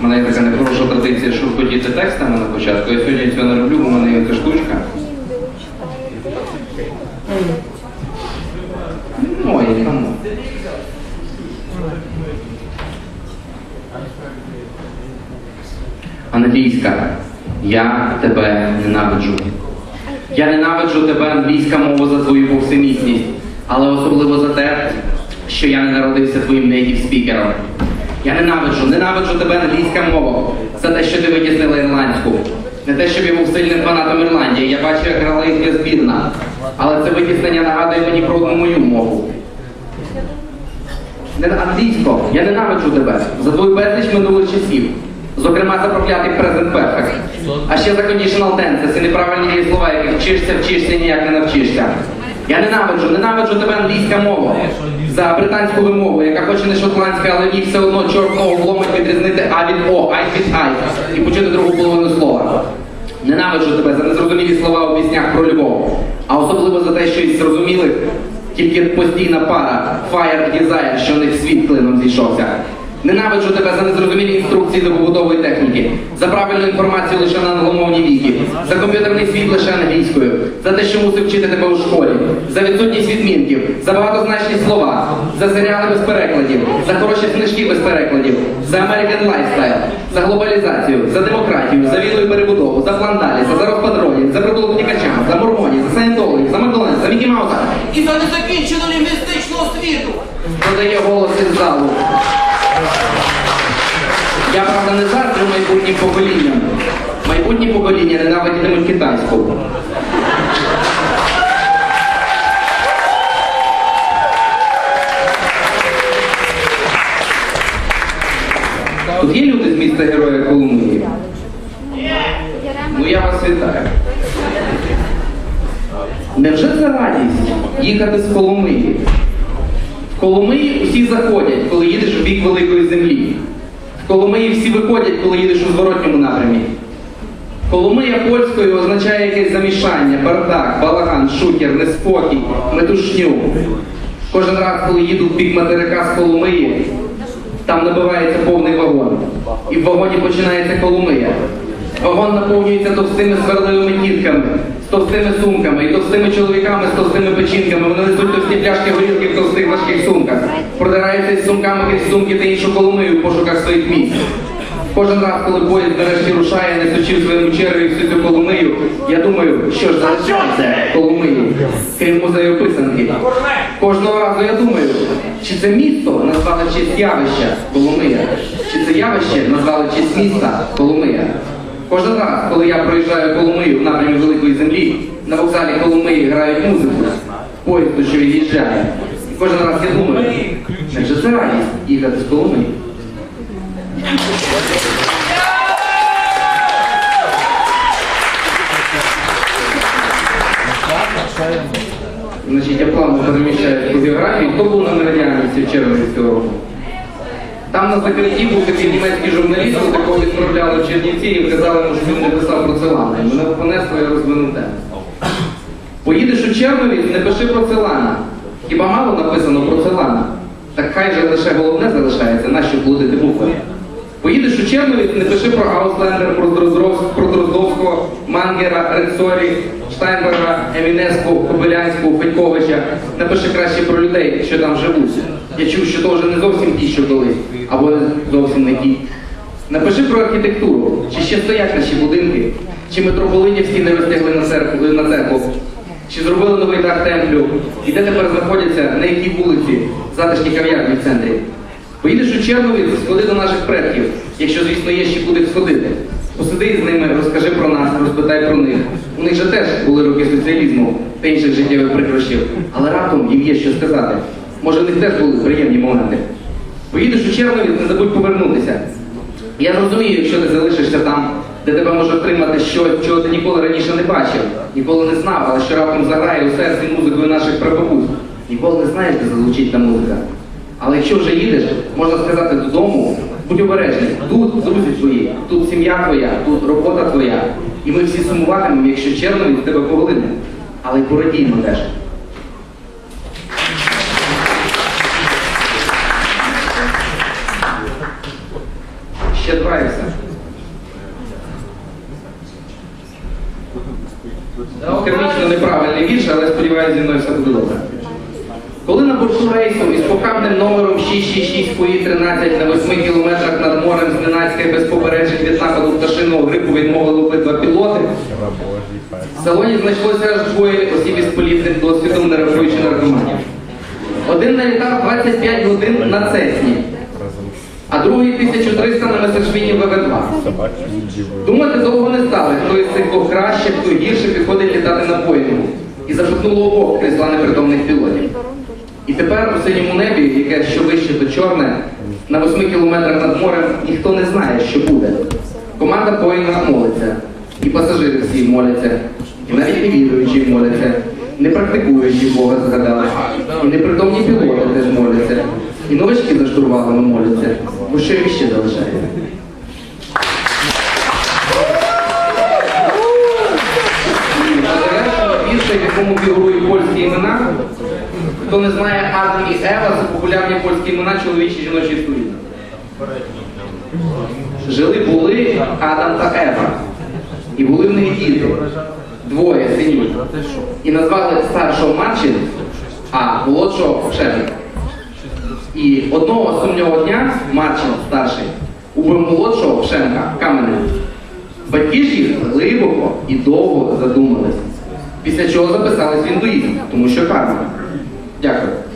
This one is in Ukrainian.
У мене є така нехороша традиція шурхотіти текстами на початку. Я сьогодні цього не роблю, бо в мене є така штучка. Ой, кому? Англійська. Я тебе ненавиджу. Я ненавиджу тебе, англійська мова, за твою повсемісність, але особливо за те, що я не народився твоїм нейтів спікером. Я ненавиджу, ненавиджу тебе, англійська мова, за те, що ти витіснила ірландську. Не те, щоб я був сильним фанатом Ірландії, я бачив, як грала їхня збірна. Але це витіснення нагадує мені про одну мою мову. Не англійсько, я ненавиджу тебе за твою безліч минулих часів. Зокрема, за проклятий present perfect. А ще за conditional tense, це неправильні слова, яких вчишся, вчишся, ніяк не навчишся. Я ненавиджу, ненавиджу тебе англійська мова. За британську вимову, яка хоч і не шотландська, але ній все одно чорного вломить відрізнити А від О, Ай від Ай і почути другу половину слова. Ненавиджу тебе за незрозумілі слова у піснях про любов, а особливо за те, що із зрозумілих тільки постійна пара Fire Desire, що в них світ клином зійшовся. Ненавиджу тебе за незрозумілі інструкції до побутової техніки, за правильну інформацію лише на англомовній віки, за комп'ютерний світ лише англійською, за те, що мусив вчити тебе у школі, за відсутність відмінків, за багатозначні слова, за серіали без перекладів, за хороші книжки без перекладів, за American Lifestyle, за глобалізацію, за демократію, за війну і перебудову, за пландалі, за розпад ролі, за притулок втікачам, за мормонів, за саєнтологів, за Макдональдс, за Мікі Мауса І за незакінчену лінгвістичну освіту. додає голос із залу. Я правда не заздрю майбутнім поколінням. Майбутні покоління ненавидітимуть китайську. Тут є люди з міста Героя Коломиї? Ну я вас вітаю. Невже це радість їхати з Коломиї? В Коломиї усі заходять, коли їдеш в бік великої землі. Коломиї всі виходять, коли їдеш у зворотньому напрямі. Коломия польською означає якесь замішання, бардак, балаган, шухер, неспокій, метушню. Кожен раз, коли їду в бік материка з Коломиї, там набивається повний вагон. І в вагоні починається Коломия. Вагон наповнюється товстими сверливими дітками, з товстими сумками і товстими чоловіками з товстими печінками. Вони несуть товсті пляшки горілки в товстих важких сумках. Продираються із сумками крізь сумки та іншу коломию в пошуках своїх місць. Кожен раз, коли поїзд нарешті рушає, несучи в своєму черві всю цю коломию, я думаю, що ж залишається коломиї, крім музею писанки. Кожного разу я думаю, чи це місто назвали честь явища Коломия, чи це явище назвали честь міста Коломия. Кожен раз, коли я проїжджаю Коломию в напрямі Великої Землі, на вокзалі Коломиї грають музику, поїзду, що від'їжджає. І Кожен раз я думаю, невже це радість їхати з Коломиї? Значить, я плавно переміщаюсь по. Хто був на меридіані в червні цього року? Там на закритті був такий німецький журналіст, якого відправляли в Чернівці і казали, що він не писав про Целана. лана. мене понесло, я розвинув. Поїдеш у Чернові, не пиши про Целана. Хіба мало написано про Целана? Так хай же лише головне залишається, нащо плутати букви. Поїдеш у Черновіць, не пиши про Ауслендер, про, Дроздовського, Мангера, Рецорі, Штайнберга, Емінеску, Кобилянську, Федьковича. Напиши краще про людей, що там живуть. Я чув, що то вже не зовсім ті, що колись, або зовсім не ті. Напиши про архітектуру, чи ще стоять наші будинки, чи митрополитівські не вистигли на церкву, на церкву, чи зробили новий дах темплю, і де тепер знаходяться, на якій вулиці, затишні кав'ярні в центрі. Поїдеш у Черновіць, сходи до наших предків, якщо, звісно, є ще куди сходити. Посиди з ними, розкажи про нас, розпитай про них. У них же теж були роки соціалізму та інших життєвих прикрощів, але раптом їм є що сказати. Може, в них теж були приємні моменти. Поїдеш у Черновіць, не забудь повернутися. Я розумію, якщо ти залишишся там, де тебе може втримати щось, чого ти ніколи раніше не бачив, ніколи не знав, але що раптом заграє у серці музикою наших прабабусь. Ніколи не знаєш, де зазвучить та музика. Але якщо вже їдеш, можна сказати додому, будь обережний, тут друзі твої, тут сім'я твоя, тут робота твоя. І ми всі сумуватимемо, якщо червно від тебе поглине. Але й порадіємо теж. Ще два і неправильний вірш, але сподіваюся, зі мною все. Коли на борту рейсу із похабним номером 666 пої 13 на 8 кілометрах над морем зненацька і без попереджень від нападу пташиного грипу відмовили обидва пілоти, в салоні знайшлося аж двоє осіб із політним досвідом, не рахуючи наркоманів. Один налітав 25 годин на Цесні, а другий 1300 на Месершвіні ВВ-2. Думати довго не стали, хто із цих двох краще, хто гірше підходить літати на Боїнгу. І запихнуло обох крісла непритомних пілотів. І тепер у синьому небі, яке що вище, то чорне, на 8 кілометрах над морем ніхто не знає, що буде. Команда Боїнга молиться. І пасажири всі моляться. І навіть невіруючі моляться. Не практикуючі Бога згадали. І непритомні пілоти теж моляться. І новачки за штурвалами моляться. Бо що їм ще залишається? Якому фігурують польські імена. Хто не знає Адам і Ева, це популярні польські імена чоловічі жіночі відповідно. Жили були Адам та Ева. І були в них діти. Двоє синів. І назвали старшого Марчин, а молодшого Шефіка. І одного сумнього дня Марчин, старший, убив молодшого Шенка каменем. Батьки ж їх глибоко і довго задумались. Після чого записались в індуїзм, тому що карма. Дякую.